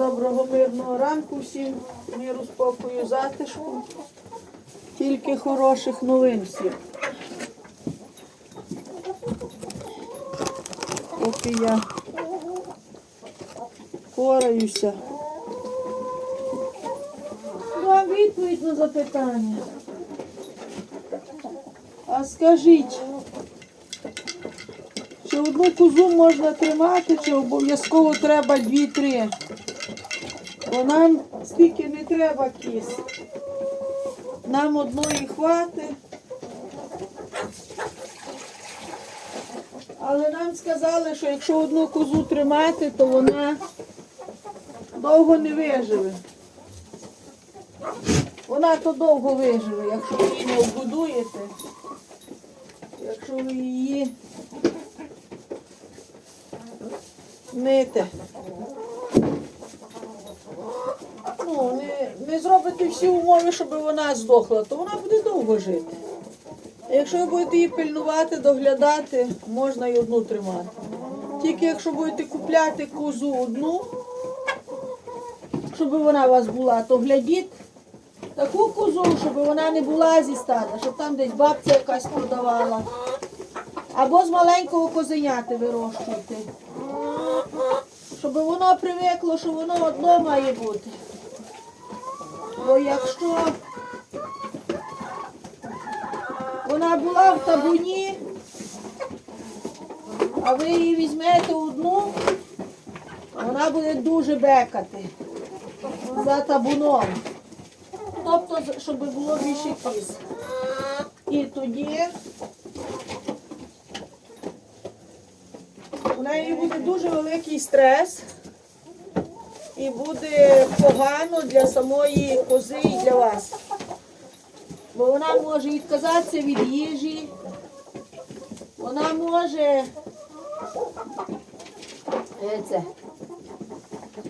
Доброго мирного ранку всім, миру, спокою, затишку. Тільки хороших новин всім. Поки я пораюся. Дам відповідь на запитання. А скажіть, чи одну козу можна тримати, чи обов'язково треба дві-три? Бо нам стільки не треба кіз. Нам одної хватить. Але нам сказали, що якщо одну козу тримати, то вона довго не виживе. Вона то довго виживе, якщо ви її не оббудуєте. Якщо ви її мите. Ну, не, не зробите всі умови, щоб вона здохла, то вона буде довго жити. А якщо ви будете її пильнувати, доглядати, можна і одну тримати. Тільки якщо будете купляти козу одну, щоб вона у вас була, то глядіть таку козу, щоб вона не була зі стада, щоб там десь бабця якась продавала. Або з маленького козеняти вирощуйте. Щоб воно привикло, що воно одно має бути. Бо якщо вона була в табуні, а ви її візьмете одну, вона буде дуже бекати за табуном. Тобто, щоб було більше кіз. І тоді неї буде дуже великий стрес і буде погано для самої кози і для вас. Бо вона може відказатися від їжі, вона може е, це,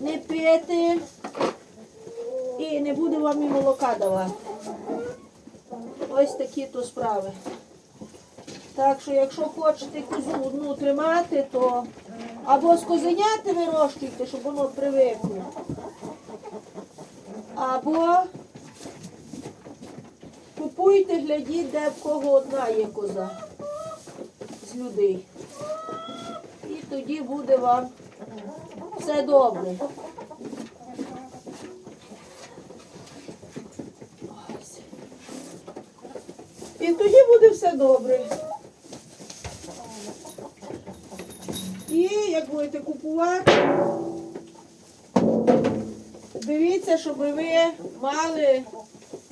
не пити і не буде вам і молока давати. Ось такі то справи. Так що, якщо хочете козу одну тримати, то або з козеняти вирощуйте, щоб воно привикло. Або купуйте, глядіть, де в кого одна є коза з людей. І тоді буде вам все добре. І тоді буде все добре. І як будете купувати, дивіться, щоб ви мали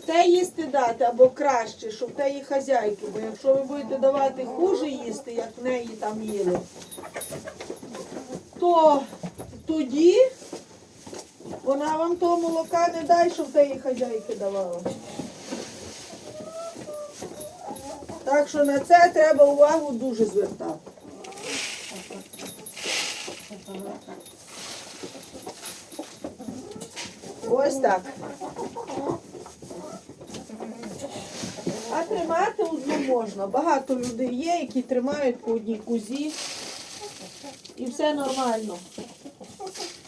те їсти дати або краще, щоб те її хазяйки. Бо якщо ви будете давати хуже їсти, як в неї там їли, то тоді вона вам того молока не дасть, щоб те її хазяйки давала. Так що на це треба увагу дуже звертати. Ось так. А тримати одну можна. Багато людей є, які тримають по одній козі. І все нормально.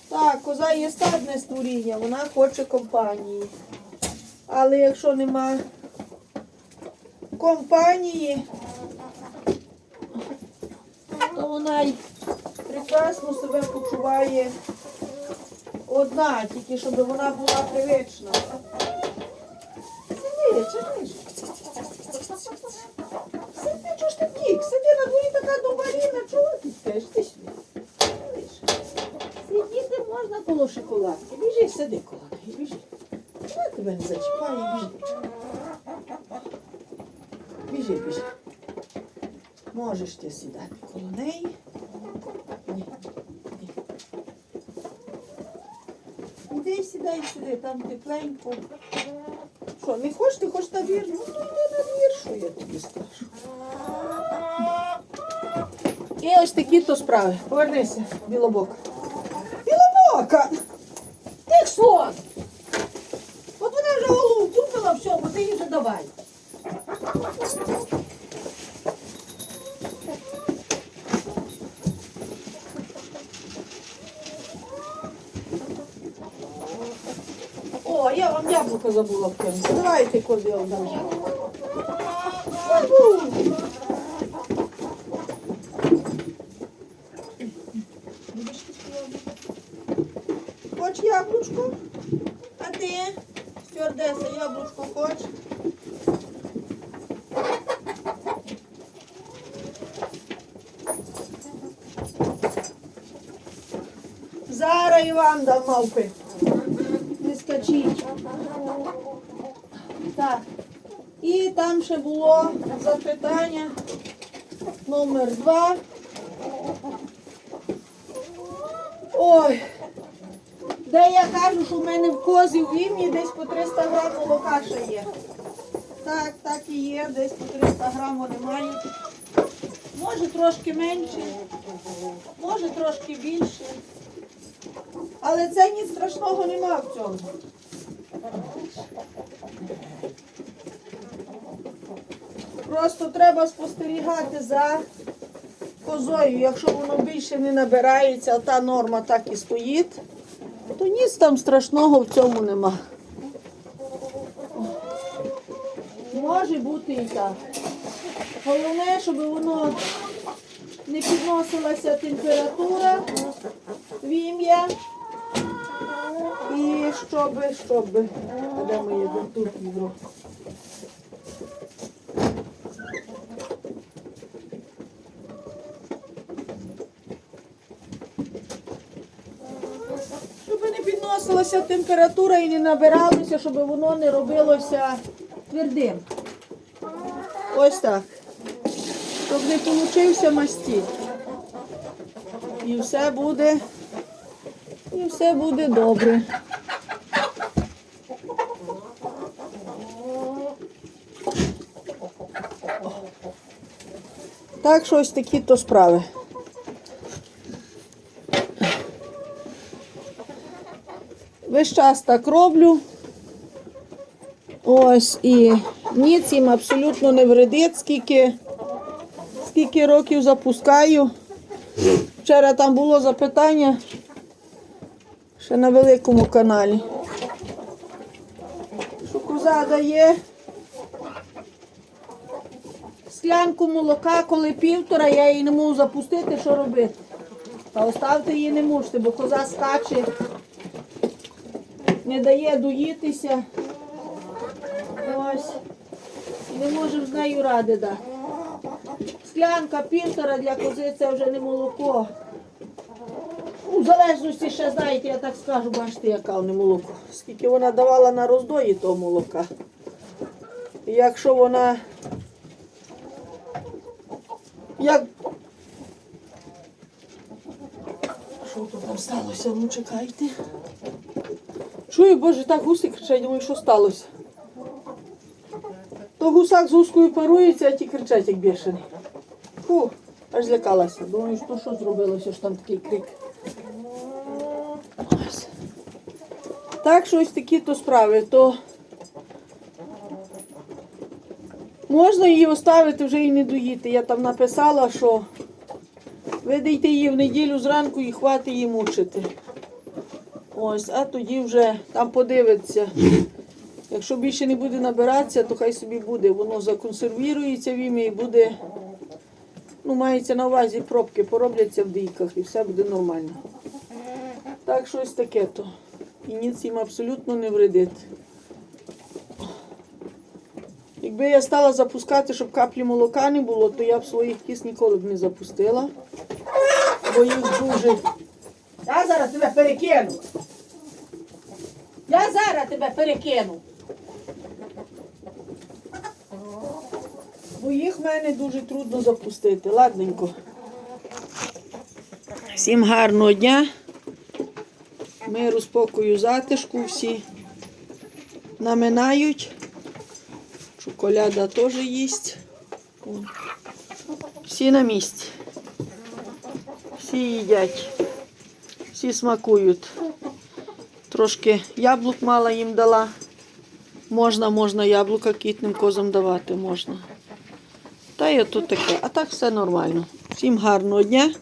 Так, коза є стадне створіння, вона хоче компанії. Але якщо нема компанії, то вона й прекрасно себе почуває одна, тільки щоб вона була привична. Сиди, чекай. Сиди, чого ж ти втік? Сиди на дворі така домаріна, чого ти втеш? Ти. Сидіти можна коло шоколадки. Біжи, сиди коло неї, біжи. Я тебе не зачіпаю, біжи. Біжи, біжи. Можеш ти сідати коло неї. Іди сідай сюди, там тепленько. Що, не хочеш, ти хочеш на двір? Ну, то йди на двір, я тобі скажу. І ось такі то справи. Повернися, білобок. Білобока! Ти слон! От вона вже голову втупила, все, бо ти їй вже давай. я вам яблуко забула вкинути. Давайте вам дам. Хоч яблучко? А ти? Стюардеса, яблучко хоч? Зараз і вам дам мавпи. Не. Так. І там ще було запитання номер два. Ой. Де я кажу, що в мене в козі в вім'ї десь по 300 грам молока ще є. Так, так і є, десь по 300 грам вони мають. Може трошки менше, може трошки більше. Але це ні страшного нема в цьому. Просто треба спостерігати за козою. Якщо воно більше не набирається, а та норма так і стоїть, то ніц там страшного в цьому нема. Може бути і так. Головне, щоб воно не підносилася температура в ім'я. І щоб, щоб, де моє тут відро? Щоб не підносилася температура і не набиралося, щоб воно не робилося твердим. Ось так. Щоб не получився мастіль. І все буде, і все буде добре. Так що ось такі то справи. Весь час так роблю. Ось і ніц їм абсолютно не вредить, скільки, скільки років запускаю. Вчора там було запитання ще на великому каналі. Що коза дає склянку молока, коли півтора, я її не можу запустити, що робити. Та оставте її не мучте, бо коза скаче, не дає доїтися. Ось. Не можемо з нею ради дати. Склянка півтора для кози це вже не молоко. У залежності ще, знаєте, я так скажу, бачите, яка не молоко. Скільки вона давала на роздої того молока. І якщо вона як що там сталося? Ну чекайте. Чую, боже, так гуси кричать, думаю, що сталося. То гусак з гускою парується, а ті кричать, як бішений. Фу, аж злякалася. Думаю, що що зробилося, що там такий крик. Так що ось такі то справи, то можна її оставити вже і не доїти. Я там написала, що видайте її в неділю зранку і хватить її мучити. Ось, а тоді вже там подивиться. Якщо більше не буде набиратися, то хай собі буде. Воно законсервірується в ім'я і буде, ну, мається на увазі пробки, поробляться в дійках і все буде нормально. Так, щось таке то. І ніц їм абсолютно не вредить. Якби я стала запускати, щоб каплі молока не було, то я б своїх кіс ніколи б не запустила. Бо їх дуже. Я зараз тебе перекину. Я зараз тебе перекину. Бо їх в мене дуже трудно запустити. Ладненько. Всім гарного дня. Миру, спокою, затишку всі наминають. Шоколяда теж їсть. Всі на місці. Всі їдять. Всі смакують. Трошки яблук мало їм дала. Можна, можна яблука кітним козам давати, можна. Та й отут таке. А так все нормально. Всім гарного дня.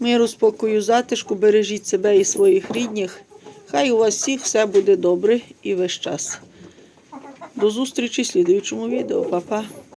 Миру, спокою, затишку, бережіть себе і своїх рідних. Хай у вас всіх все буде добре і весь час. До зустрічі в слідуючому відео. Па-па.